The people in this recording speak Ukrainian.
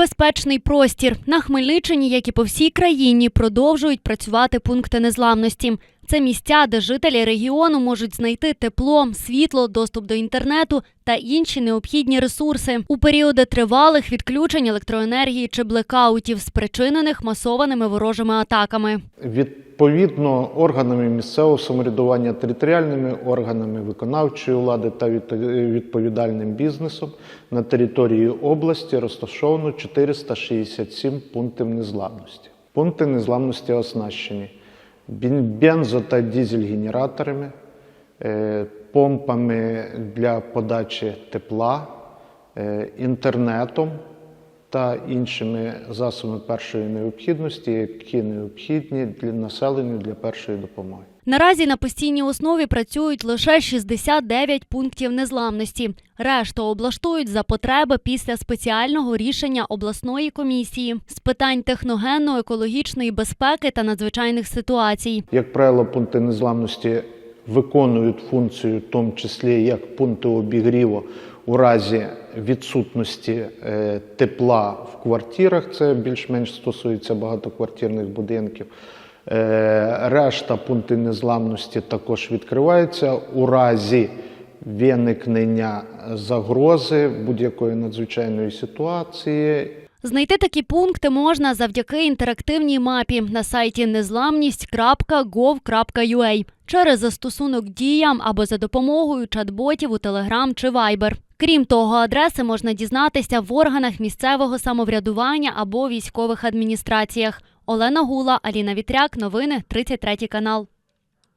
Безпечний простір на Хмельниччині, як і по всій країні, продовжують працювати пункти незламності. Це місця, де жителі регіону можуть знайти тепло, світло, доступ до інтернету та інші необхідні ресурси у періоди тривалих відключень електроенергії чи блекаутів, спричинених масованими ворожими атаками. Відповідно, органами місцевого самоврядування, територіальними органами виконавчої влади та відповідальним бізнесом на території області розташовано 467 пунктів незламності. Пункти незламності оснащені бензо та дизель-генераторами, е, помпами для подачі тепла, е, інтернетом та іншими засобами першої необхідності, які необхідні для населення для першої допомоги. Наразі на постійній основі працюють лише 69 пунктів незламності. Решту облаштують за потреби після спеціального рішення обласної комісії з питань техногенно-екологічної безпеки та надзвичайних ситуацій. Як правило, пункти незламності виконують функцію, в тому числі як пункти обігріву у разі відсутності е, тепла в квартирах. Це більш-менш стосується багатоквартирних будинків. Е, Решта пункти незламності також відкриваються. У разі виникнення загрози будь-якої надзвичайної ситуації Знайти такі пункти можна завдяки інтерактивній мапі на сайті незламність.gov.ua через застосунок діям або за допомогою чат-ботів у Telegram чи Viber. Крім того, адреси можна дізнатися в органах місцевого самоврядування або військових адміністраціях. Олена Гула, Аліна Вітряк, новини 33 канал.